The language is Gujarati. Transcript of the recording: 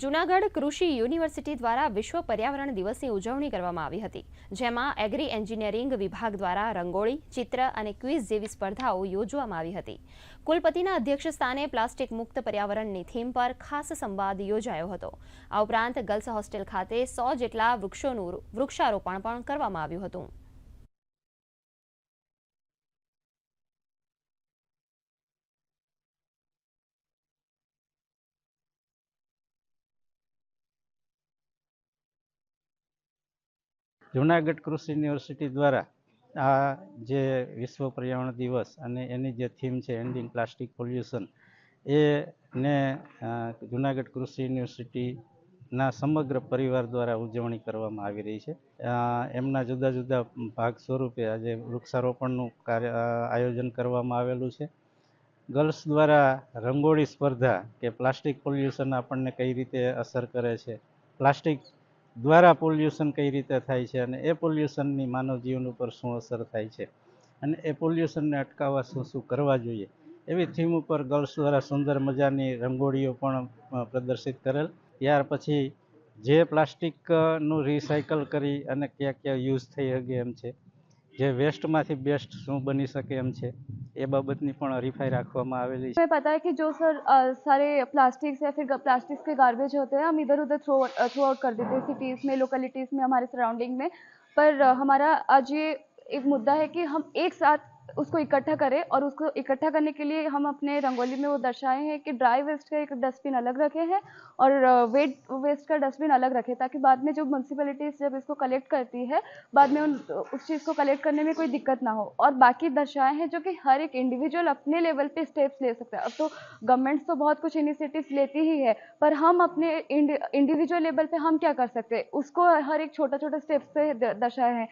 જૂનાગઢ કૃષિ યુનિવર્સિટી દ્વારા વિશ્વ પર્યાવરણ દિવસની ઉજવણી કરવામાં આવી હતી, જેમાં એગ્રી એન્જિનિયરિંગ વિભાગ દ્વારા રંગોળી, ચિત્ર અને ક્વિઝ જેવી સ્પર્ધાઓ યોજવામાં આવી હતી. કુલપતિના અધ્યક્ષ સ્થાને પ્લાસ્ટિક મુક્ત પર્યાવરણની થીમ પર ખાસ સંવાદ યોજાયો હતો. આ ઉપરાંત ગર્લ્સ હોસ્ટેલ ખાતે સો જેટલા વૃક્ષોનું વૃક્ષારોપણ પણ કરવામાં આવ્યું હતું. જુનાગઢ કૃષિ યુનિવર્સિટી દ્વારા આ જે વિશ્વ પર્યાવરણ દિવસ અને એની જે થીમ છે એન્ડિંગ પ્લાસ્ટિક પોલ્યુશન એ ને જુનાગઢ કૃષિ યુનિવર્સિટીના સમગ્ર પરિવાર દ્વારા ઉજવણી કરવામાં આવી રહી છે. એમના જુદા જુદા ભાગ સ્વરૂપે આજે વૃક્ષારોપણનું કાર્ય આયોજન કરવામાં આવેલું છે. ગર્લ્સ દ્વારા રંગોળી સ્પર્ધા કે પ્લાસ્ટિક પોલ્યુશન આપણને કઈ રીતે અસર કરે છે? પ્લાસ્ટિક દ્વારા પોલ્યુશન કઈ રીતે થાય છે અને એ પોલ્યુશનની માનવ જીવન ઉપર શું અસર થાય છે અને એ પોલ્યુશનને અટકાવવા શું શું કરવા જોઈએ? એવી થીમ ઉપર ગર્લ્સ દ્વારા સુંદર મજાની રંગોળીઓ પણ પ્રદર્શિત કરેલ. ત્યાર પછી જે પ્લાસ્ટિકનું રિસાયકલ કરી અને ક્યાં ક્યાં યુઝ થઈ શકે એમ છે. જે વેસ્ટમાંથી બેસ્ટ શું બની શકે એમ છે એ બાબતની પણ હરીફાઈ રાખવામાં આવેલી છે हमें पता है कि जो सर अ, सारे प्लास्टिक्स या फिर प्लास्टिक्स के गार्बेज होते हैं हम इधर उधर थ्रो थ्रू आउट कर देते हैं सिटीज़ में लोकेलिटीज़ में हमारे सराउंडिंग में पर अ, हमारा आज ये एक मुद्दा है कि हम एक साथ उसको इकट्ठा करें और उसको इकट्ठा करने के लिए हम अपने रंगोली में वो दर्शाए हैं कि ड्राई वेस्ट का एक डस्टबिन अलग रखे हैं और वेट वेस्ट का डस्टबिन अलग रखे ताकि बाद में जो म्यूनसिपैलिटीज़ जब इसको कलेक्ट करती है, बाद में उन, उस चीज़ को कलेक्ट करने में कोई दिक्कत ना हो। और बाकी दर्शाए हैं जो कि हर एक इंडिविजुअल अपने लेवल पर स्टेप्स ले सकता है। अब तो गवर्नमेंट्स तो बहुत कुछ इनिशिएटिव्स लेती ही है, पर हम अपने इंडिविजुअल लेवल पर हम क्या कर सकते हैं? उसको हर एक छोटा छोटा स्टेप्स से दर्शाए हैं।